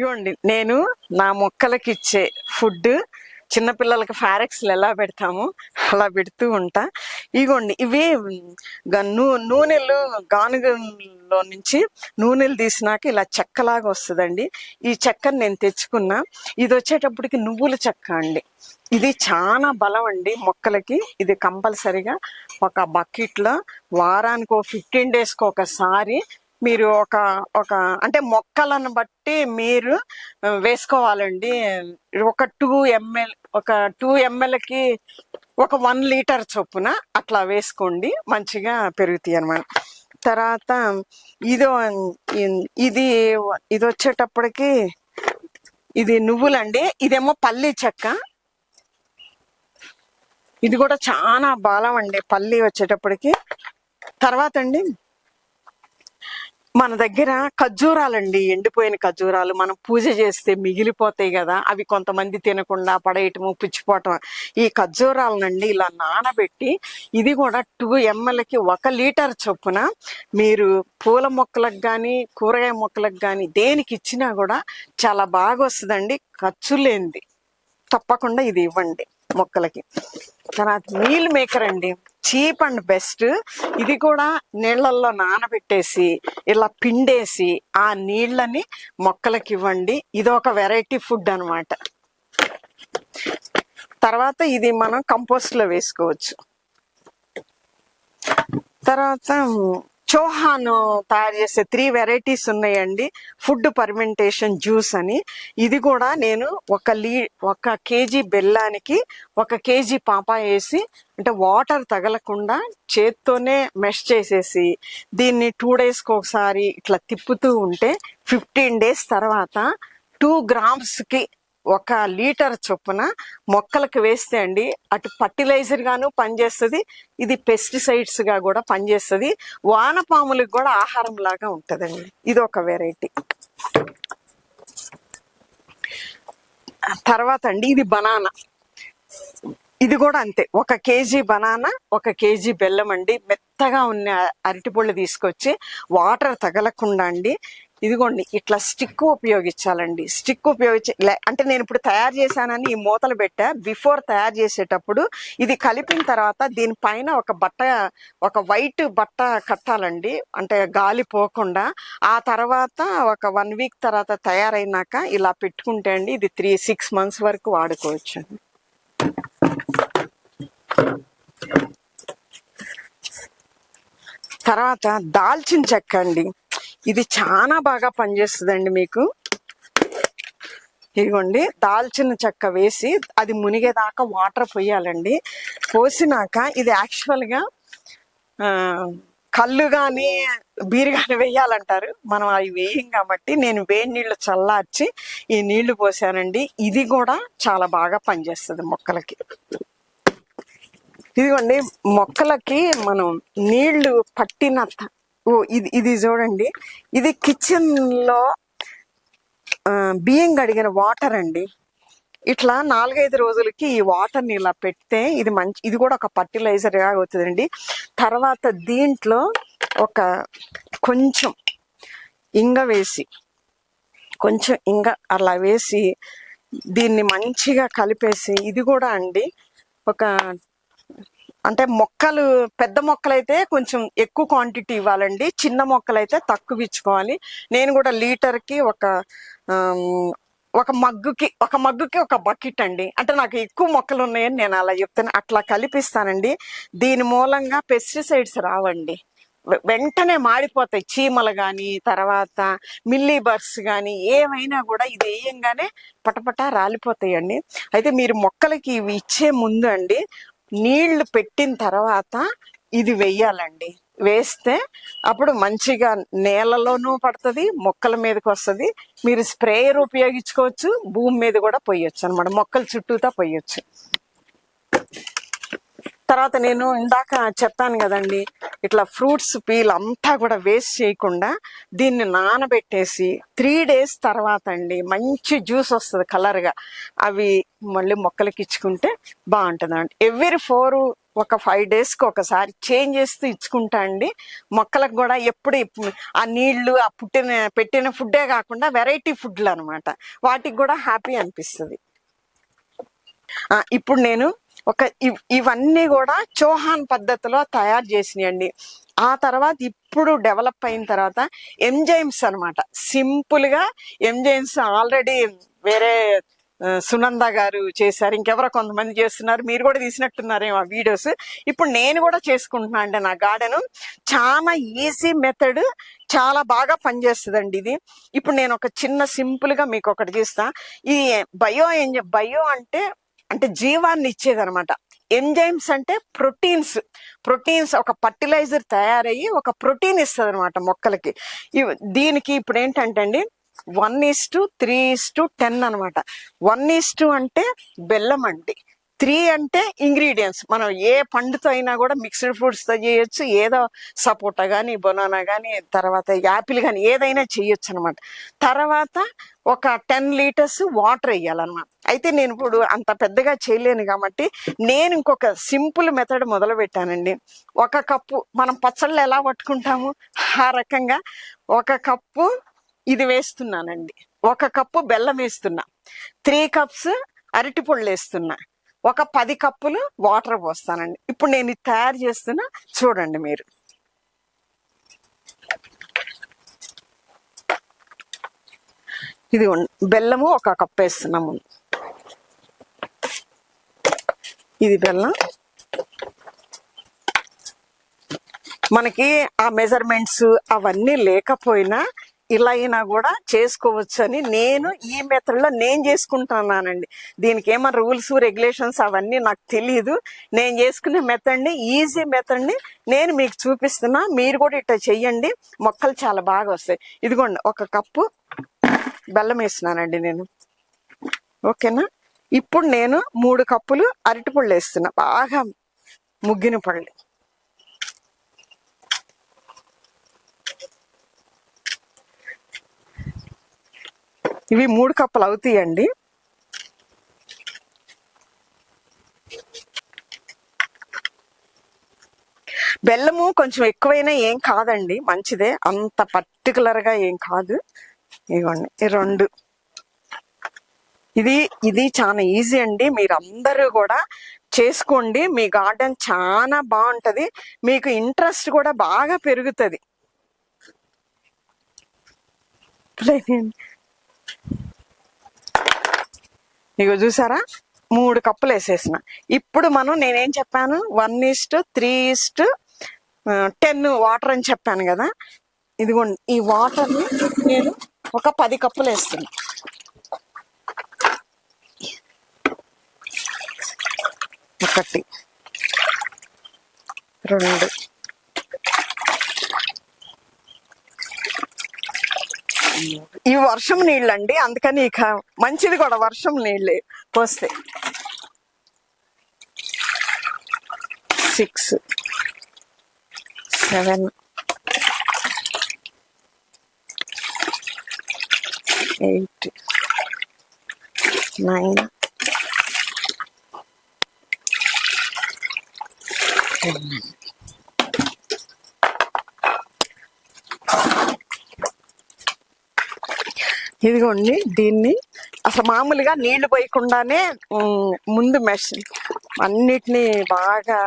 ఇదిగోండి నేను నా మొక్కలకి ఇచ్చే ఫుడ్ చిన్నపిల్లలకి ఫారెక్స్లు ఎలా పెడతాము అలా పెడుతూ ఉంటా. ఇగోండి ఇవి నూ నూనెలు గానుగలో నుంచి నూనెలు తీసినాక ఇలా చెక్కలాగా వస్తుందండి. ఈ చెక్కని నేను తెచ్చుకున్నా. ఇది వచ్చేటప్పటికి నువ్వుల చెక్క అండి. ఇది చాలా బలం అండి మొక్కలకి. ఇది కంపల్సరిగా ఒక బకెట్లో వారానికి ఒక ఫిఫ్టీన్ డేస్కి ఒకసారి మీరు ఒక ఒక అంటే మొక్కలను బట్టి మీరు వేసుకోవాలండి. ఒక టూ ఎంఎల్ ఒక టూ ఎంఎల్కి ఒక వన్ లీటర్ చొప్పున అట్లా వేసుకోండి. మంచిగా పెరుగుతాయి అన్నమాట. తర్వాత ఇదో ఇది ఇది వచ్చేటప్పటికి ఇది నువ్వులండి. ఇదేమో పల్లి చెక్క. ఇది కూడా చాలా బలం అండి. పల్లి వచ్చేటప్పటికి. తర్వాత అండి మన దగ్గర ఖర్జూరాలండి ఎండిపోయిన ఖర్జూరాలు. మనం పూజ చేస్తే మిగిలిపోతాయి కదా అవి కొంతమంది తినకుండా పడేయటము పుచ్చిపోవటం. ఈ ఖర్జూరాలనండి ఇలా నానబెట్టి ఇది కూడా టూ ఎంఎల్కి ఒక లీటర్ చొప్పున మీరు పూల మొక్కలకు కానీ కూరగాయ మొక్కలకు కానీ దేనికి ఇచ్చినా కూడా చాలా బాగా వస్తుందండి ఖర్చు లేనిది. తప్పకుండా ఇది ఇవ్వండి మొక్కలకి. తర్వాత మీల్ మేకర్ అండి చీప్ అండ్ బెస్ట్. ఇది కూడా నీళ్ళల్లో నానబెట్టేసి ఇలా పిండేసి ఆ నీళ్ళని మొక్కలకి ఇవ్వండి ఇది ఒక వెరైటీ ఫుడ్ అన్నమాట. తర్వాత ఇది మనం కంపోస్ట్లో వేసుకోవచ్చు. తర్వాత చోహాన్ తయారు చేసే త్రీ వెరైటీస్ ఉన్నాయండి. ఫుడ్ పర్మెంటేషన్ జ్యూస్ అని. ఇది కూడా నేను ఒక లీ ఒక కేజీ బెల్లానికి ఒక కేజీ పాప వేసి అంటే వాటర్ తగలకుండా చేత్తోనే మెష్ చేసేసి దీన్ని టూ డేస్కి ఒకసారి ఇట్లా తిప్పుతూ ఉంటే ఫిఫ్టీన్ డేస్ తర్వాత టూ గ్రామ్స్కి ఒక లీటర్ చొప్పున మొక్కలకు వేస్తే అండి అటు ఫర్టిలైజర్గాను పనిచేస్తుంది ఇది పెస్టిసైడ్స్గా కూడా పనిచేస్తుంది వానపాములకు కూడా ఆహారం లాగా ఉంటదండి. ఇది ఒక వెరైటీ. తర్వాత అండి ఇది బనానా. ఇది కూడా అంతే ఒక కేజీ బనానా ఒక కేజీ బెల్లం అండి. మెత్తగా ఉన్న అరటిపళ్ళు తీసుకొచ్చి వాటర్ తగలకుండా అండి ఇదిగోండి ఇట్లా స్టిక్ ఉపయోగించాలండి. స్టిక్ ఉపయోగించి అంటే నేను ఇప్పుడు తయారు చేశానని ఈ మూతలు పెట్టా. బిఫోర్ తయారు చేసేటప్పుడు ఇది కలిపిన తర్వాత దీనిపైన ఒక బట్ట ఒక వైట్ బట్ట కట్టాలండి. అంటే గాలి పోకుండా. ఆ తర్వాత ఒక వన్ వీక్ తర్వాత తయారైనాక ఇలా పెట్టుకుంటే అండి ఇది త్రీ సిక్స్ మంత్స్ వరకు వాడుకోవచ్చు. తర్వాత దాల్చిన చెక్క అండి. ఇది చాలా బాగా పనిచేస్తుందండి మీకు. ఇదిగోండి దాల్చిన చెక్క వేసి అది మునిగేదాకా వాటర్ పోయాలండి. పోసినాక ఇది యాక్చువల్గా కళ్ళు కానీ బీరు కానీ వేయాలంటారు. మనం అవి వేయం కాబట్టి నేను వేడి నీళ్ళు చల్లార్చి ఈ నీళ్ళు పోసానండి. ఇది కూడా చాలా బాగా పనిచేస్తుంది మొక్కలకి. ఇదిగోండి మొక్కలకి మనం నీళ్ళు పట్టిన ఓ ఇది ఇది చూడండి. ఇది కిచెన్లో బియ్యం కడిగిన వాటర్ అండి. ఇట్లా నాలుగైదు రోజులకి ఈ వాటర్ని ఇలా పెడితే ఇది మంచి ఇది కూడా ఒక ఫర్టిలైజర్గా అవుతుందండి. తర్వాత దీంట్లో ఒక కొంచెం ఇంగ వేసి కొంచెం ఇంగ అలా వేసి దీన్ని మంచిగా కలిపేసి ఇది కూడా అండి ఒక అంటే మొక్కలు పెద్ద మొక్కలైతే కొంచెం ఎక్కువ క్వాంటిటీ ఇవ్వాలండి. చిన్న మొక్కలైతే తక్కువ ఇచ్చుకోవాలి. నేను కూడా లీటర్కి ఒక ఒక మగ్గుకి ఒక మగ్గుకి ఒక బకెట్ అండి. అంటే నాకు ఎక్కువ మొక్కలు ఉన్నాయని నేను అలా చెప్తాను అట్లా కలిపిస్తానండి. దీని మూలంగా పెస్టిసైడ్స్ రావండి. వెంటనే మాడిపోతాయి. చీమలు కానీ తర్వాత మిల్లీ బర్డ్స్ కానీ ఏమైనా కూడా ఇది వేయంగానే పటపట రాలిపోతాయండి. అయితే మీరు మొక్కలకి ఇవి ఇచ్చే ముందు అండి నీళ్ళు పెట్టిన తర్వాత ఇది వెయ్యాలండి. వేస్తే అప్పుడు మంచిగా నేలలోనూ పడుతుంది మొక్కల మీదకి వస్తుంది. మీరు స్ప్రేయర్ ఉపయోగించుకోవచ్చు భూమి మీద కూడా పోయొచ్చు అనమాట మొక్కల చుట్టూతా పోయొచ్చు. తర్వాత నేను ఇందాక చెప్పాను కదండి ఇట్లా ఫ్రూట్స్ పీల్ అంతా కూడా వేస్ట్ చేయకుండా దీన్ని నానబెట్టేసి త్రీ డేస్ తర్వాత అండి మంచి జ్యూస్ వస్తుంది కలర్గా. అవి మళ్ళీ మొక్కలకి ఇచ్చుకుంటే బాగుంటుంది అండి ఎవ్రీ ఫోర్ ఒక ఫైవ్ డేస్కి ఒకసారి చేంజ్ చేస్తూ ఇచ్చుకుంటా అండి. మొక్కలకు కూడా ఎప్పుడు ఆ నీళ్ళు ఆ పుట్టిన పెట్టిన ఫుడ్డే కాకుండా వెరైటీ ఫుడ్లు అనమాట వాటికి కూడా హ్యాపీ అనిపిస్తుంది. ఇప్పుడు నేను ఒక ఇవన్నీ కూడా చౌహాన్ పద్ధతిలో తయారు చేసినాయండి. ఆ తర్వాత ఇప్పుడు డెవలప్ అయిన తర్వాత ఎంజైమ్స్ అనమాట. సింపుల్గా ఎంజైమ్స్ ఆల్రెడీ వేరే సునంద గారు చేశారు. ఇంకెవరో కొంతమంది చేస్తున్నారు. మీరు కూడా తీసినట్టున్నారేమో ఆ వీడియోస్. ఇప్పుడు నేను కూడా చేసుకుంటున్నా అండి నా గార్డెన్. చాలా ఈజీ మెథడ్. చాలా బాగా పనిచేస్తుందండి ఇది. ఇప్పుడు నేను ఒక చిన్న సింపుల్గా మీకు ఒకటి చేస్తా ఈ బయో ఎంజైమ్ బయో అంటే అంటే జీవాన్ని ఇచ్చేది అనమాట ఎంజైమ్స్ అంటే ప్రోటీన్స్. ప్రోటీన్స్ ఒక ఫర్టిలైజర్ తయారయ్యి ఒక ప్రోటీన్ ఇస్తుంది అనమాట మొక్కలకి దీనికి ఇప్పుడు ఏంటంటే అండి one is to three is to ten అనమాట వన్ ఈస్ టు అంటే బెల్లం అండి. త్రీ అంటే ఇంగ్రీడియంట్స్. మనం ఏ పండుతో అయినా కూడా మిక్స్డ్ ఫ్రూట్స్తో చేయొచ్చు. ఏదో సపోటా కానీ బొనానా కానీ తర్వాత యాపిల్ కానీ ఏదైనా చేయొచ్చు అనమాట తర్వాత ఒక టెన్ లీటర్స్ వాటర్ వేయాలన్నమాట. అయితే నేను ఇప్పుడు అంత పెద్దగా చేయలేను కాబట్టి నేను ఇంకొక సింపుల్ మెథడ్ మొదలు పెట్టానండి. ఒక కప్పు మనం పచ్చళ్ళు ఎలా పట్టుకుంటాము? ఆ రకంగా ఒక కప్పు ఇది వేస్తున్నానండి. ఒక కప్పు బెల్లం వేస్తున్నా. త్రీ కప్స్ అరటి పొళ్ళు వేస్తున్నా. ఒక పది కప్పులు వాటర్ పోస్తానండి. ఇప్పుడు నేను ఇది తయారు చేస్తున్నా చూడండి మీరు. ఇది బెల్లము ఒక కప్పు వేస్తున్నాము ఇది బెల్లం. మనకి ఆ మెజర్మెంట్స్ అవన్నీ లేకపోయినా ఇలా అయినా కూడా చేసుకోవచ్చు అని నేను ఈ మెథడ్లో నేను చేసుకుంటున్నానండి. దీనికి ఏమైనా రూల్స్ రెగ్యులేషన్స్ అవన్నీ నాకు తెలియదు నేను చేసుకునే మెథడ్ని ఈజీ మెథడ్ని నేను మీకు చూపిస్తున్నా. మీరు కూడా ఇట్లా చెయ్యండి. మొక్కలు చాలా బాగా వస్తాయి. ఇదిగోండి ఒక కప్పు బెల్లం వేస్తున్నానండి నేను. ఓకేనా? ఇప్పుడు నేను మూడు కప్పులు అరటిపళ్ళు వేస్తున్నా. బాగా ముగ్గిన పళ్ళు. ఇవి మూడు కప్పులు అవుతాయండి. బెల్లము కొంచెం ఎక్కువైనా ఏం కాదండి మంచిదే. అంత పర్టికులర్గా ఏం కాదు. ఇవ్వండి ఈ రెండు. ఇది ఇది చాలా ఈజీ అండి. మీరు అందరూ కూడా చేసుకోండి. మీ గార్డెన్ చాలా బాగుంటది. మీకు ఇంట్రెస్ట్ కూడా బాగా పెరుగుతుంది. ఇగో చూసారా? మూడు కప్పులు వేసేసిన. ఇప్పుడు మనం నేనేం చెప్పాను? One is to three is to ten water అని చెప్పాను కదా? ఇదిగోండి ఈ వాటర్ని నేను ఒక పది కప్పులు వేస్తున్నా. ఒకటి రెండు ఈ వర్షం నీళ్ళండి అందుకని ఇక మంచిది కూడా వర్షం నీళ్ళే. పోస్తే. సిక్స్ సెవెన్ ఎయిట్ నైన్ ఇదిగోండి దీన్ని అసలు మామూలుగా నీళ్ళు పోయకుండానే ముందు మెష్ అన్నిటినీ బాగా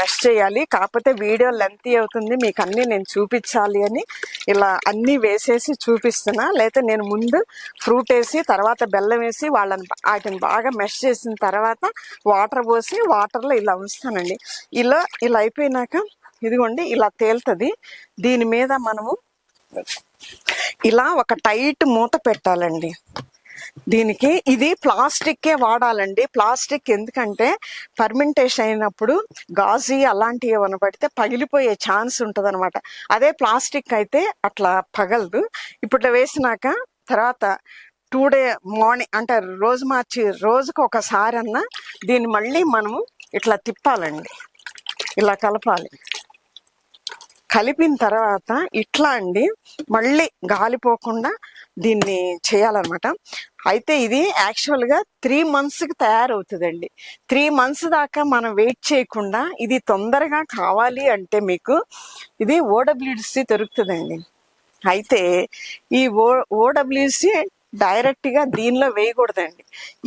మెష్ చేయాలి. కాకపోతే వీడియో లెంత్ అవుతుంది మీకు అన్ని నేను చూపించాలి అని ఇలా అన్ని వేసేసి చూపిస్తున్నా. లేకపోతే నేను ముందు ఫ్రూట్ వేసి తర్వాత బెల్లం వేసి వాళ్ళని వాటిని బాగా మెష్ చేసిన తర్వాత వాటర్ పోసి వాటర్లో ఇలా ఉంచుతానండి. ఇలా ఇలా అయిపోయినాక ఇదిగోండి ఇలా తేలుతుంది. దీని మీద మనము ఇలా ఒక టైట్ మూత పెట్టాలండి. దీనికి ఇది ప్లాస్టిక్కే వాడాలండి. ప్లాస్టిక్ ఎందుకంటే ఫర్మెంటేషన్ అయినప్పుడు గాజీ అలాంటివి ఏమైనా పడితే పగిలిపోయే ఛాన్స్ ఉంటుంది అనమాట అదే ప్లాస్టిక్ అయితే అట్లా పగలదు. ఇప్పుడు వేసినాక తర్వాత టూ డే మార్నింగ్ అంటే రోజు మార్చి రోజుకు ఒకసారి అన్న దీన్ని మళ్ళీ మనము ఇట్లా తిప్పాలండి. ఇలా కలపాలి. కలిపిన తర్వాత ఇట్లా అండి మళ్ళీ గాలిపోకుండా దీన్ని చేయాలన్నమాట. అయితే ఇది యాక్చువల్గా త్రీ మంత్స్కి తయారవుతుందండి. త్రీ మంత్స్ దాకా మనం వెయిట్ చేయకుండా ఇది తొందరగా కావాలి అంటే మీకు ఇది ఓడబ్ల్యూడిసి దొరుకుతుందండి. అయితే ఈ ఓ ఓడబ్ల్యూసి డైరెక్ట్గా దీనిలో వేయకూడదండి.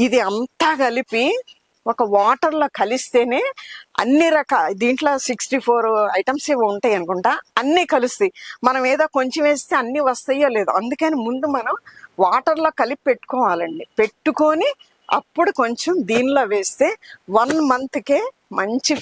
ఇది అంతా కలిపి ఒక వాటర్లో కలిస్తేనే అన్ని రకాల దీంట్లో సిక్స్టీ ఫోర్ ఐటమ్స్ ఏవో ఉంటాయి అనుకుంటా అన్నీ కలుస్తాయి. మనం ఏదో కొంచెం వేస్తే అన్నీ వస్తాయో లేదో అందుకని ముందు మనం వాటర్లో కలిపి పెట్టుకోవాలండి. పెట్టుకొని అప్పుడు కొంచెం దీనిలో వేస్తే వన్ మంత్కే మంచి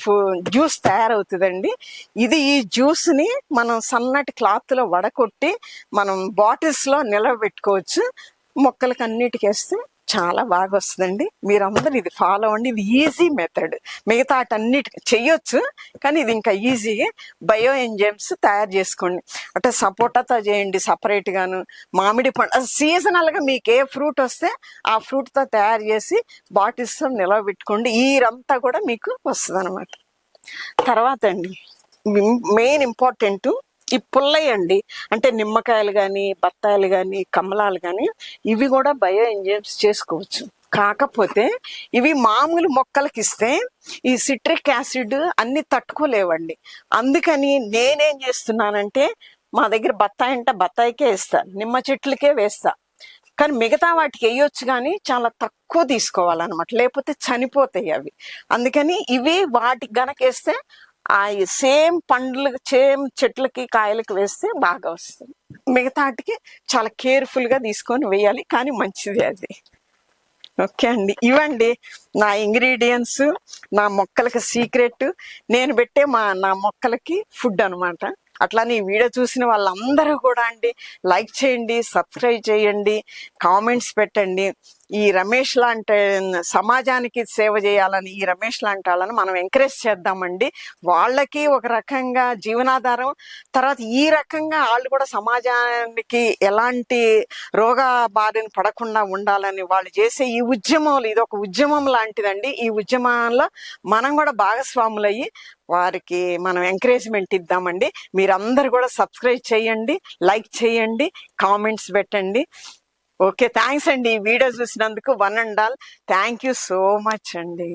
జ్యూస్ తయారవుతుందండి. ఇది ఈ జ్యూస్ని మనం సన్నటి క్లాత్లో వడకొట్టి మనం బాటిల్స్లో నిలబెట్టుకోవచ్చు. మొక్కలకి అన్నిటికి వేస్తే చాలా బాగా వస్తుందండి. మీరందరూ ఇది ఫాలో అవ్వండి ఇది ఈజీ మెథడ్ మిగతా అటన్నిటి చెయ్యొచ్చు కానీ ఇది ఇంకా ఈజీగా బయో ఎంజైమ్స్ తయారు చేసుకోండి. అంటే సపోటాతో చేయండి సపరేట్గాను మామిడి పండు సీజనల్గా మీకు ఏ ఫ్రూట్ వస్తే ఆ ఫ్రూట్తో తయారు చేసి బాటిల్స్తో నిలవబెట్టుకోండి ఈ కూడా మీకు వస్తుంది అనమాట తర్వాత అండి మెయిన్ ఇంపార్టెంట్ ఈ పుల్లయ్యండి అంటే నిమ్మకాయలు కానీ బత్తాయిలు కానీ కమలాలు కానీ ఇవి కూడా బయో ఎంజైమ్స్ చేసుకోవచ్చు. కాకపోతే ఇవి మామూలు మొక్కలకి ఇస్తే ఈ సిట్రిక్ యాసిడ్ అన్ని తట్టుకోలేవండి. అందుకని నేనేం చేస్తున్నానంటే మా దగ్గర బత్తాయి అంటే బత్తాయికే వేస్తా నిమ్మ చెట్లకే వేస్తా. కానీ మిగతా వాటికి వేయొచ్చు కానీ చాలా తక్కువ తీసుకోవాలన్నమాట. లేకపోతే చనిపోతాయి అవి. అందుకని ఇవి వాటికి గనకేస్తే ఆ సేమ్ పండ్లు సేమ్ చెట్లకి కాయలకి వేస్తే బాగా వస్తుంది. మిగతాటికి చాలా కేర్ఫుల్గా తీసుకొని వేయాలి కానీ మంచిది అది. ఓకే అండి. ఇవండి నా ఇంగ్రీడియంట్స్ నా మొక్కలకి సీక్రెట్. నేను పెట్టే మా నా మొక్కలకి ఫుడ్ అనమాట అట్లానే ఈ వీడియో చూసిన వాళ్ళందరూ కూడా అండి లైక్ చేయండి సబ్స్క్రైబ్ చేయండి కామెంట్స్ పెట్టండి. ఈ రమేష్ లాంటి సమాజానికి సేవ చేయాలని ఈ రమేష్ లాంటి వాళ్ళని మనం ఎంకరేజ్ చేద్దామండి. వాళ్ళకి ఒక రకంగా జీవనాధారం తర్వాత ఈ రకంగా వాళ్ళు కూడా సమాజానికి ఎలాంటి రోగ బారిన పడకుండా ఉండాలని వాళ్ళు చేసే ఈ ఉద్యమాలు ఇది ఒక ఉద్యమం లాంటిదండి. ఈ ఉద్యమంలో మనం కూడా భాగస్వాములయ్యి వారికి మనం ఎంకరేజ్మెంట్ ఇద్దామండి. మీరందరూ కూడా సబ్స్క్రైబ్ చేయండి లైక్ చేయండి కామెంట్స్ పెట్టండి. ఓకే థ్యాంక్స్ అండి. ఈ వీడియో చూసినందుకు one and all. Thank you so much అండి.